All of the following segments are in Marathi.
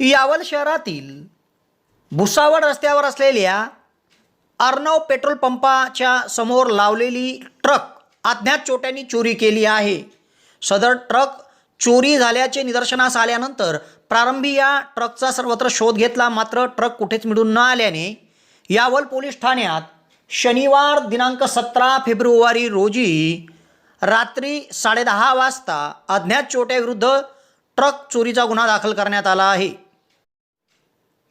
यावल शहरातील भुसावळ रस्त्यावर असलेल्या अर्णव पेट्रोल पंपाच्या समोर लावलेली ट्रक अज्ञात चोट्यांनी चोरी केली आहे. सदर ट्रक चोरी झाल्याचे निदर्शनास आल्यानंतर प्रारंभी या ट्रकचा सर्वत्र शोध घेतला मात्र ट्रक कुठेच मिळून न आल्याने यावल पोलीस ठाण्यात शनिवार दिनांक सतरा फेब्रुवारी रोजी रात्री साडेदहा वाजता अज्ञात चोट्याविरुद्ध ट्रक चोरीचा गुन्हा दाखल करण्यात आला आहे.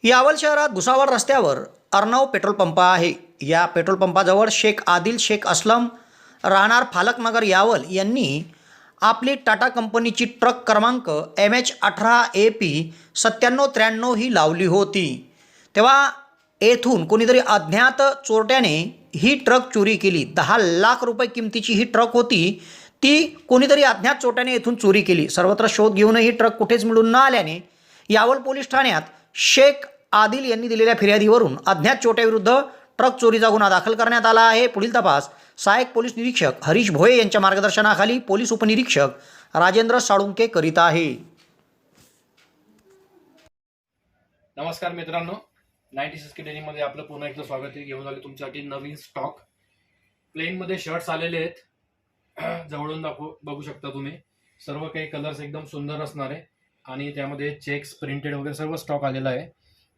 यावल शहरात भुसावळ रस्त्यावर अर्णव पेट्रोल पंप आहे. या पेट्रोल पंपाजवळ शेख आदिल शेख असलम राहणार फालकनगर यावल यांनी आपली टाटा कंपनीची ट्रक क्रमांक एम एच अठरा ए पी सत्त्याण्णव त्र्याण्णव ही लावली होती. तेव्हा येथून कोणीतरी अज्ञात चोरट्याने ही ट्रक चोरी केली. दहा लाख रुपये किमतीची ही ट्रक होती. ती कोणीतरी अज्ञात चोरट्याने येथून चोरी केली. सर्वत्र शोध घेऊनही ट्रक कुठेच मिळून न आल्याने यावल पोलीस ठाण्यात शेख आदिल यांनी दिलेल्या फिर्यादीवरून अज्ञात चोट्याविरुद्ध ट्रक चोरीचा गुन्हा दाखल करण्यात आला आहे. पुढील तपास सहाय्यक पोलीस निरीक्षक हरीश भोये यांच्या मार्गदर्शनाखाली पोलीस उपनिरीक्षक राजेंद्र साळुंके करीत आहे. नमस्कार मित्रांनो. नाईन्टी सिक्स डेरीमध्ये आपलं पुन्हा एकदा स्वागत आहे. घेऊन आले तुमच्यासाठी नवीन स्टॉक. प्लेनमध्ये शर्ट्स आलेले आहेत. जवळून दाखवू बघू शकता तुम्ही. सर्व काही कलर्स एकदम सुंदर असणार आहे. आणि त्यामध्ये चेक्स प्रिंटेड वगैरे सर्व स्टॉक आलेला आहे.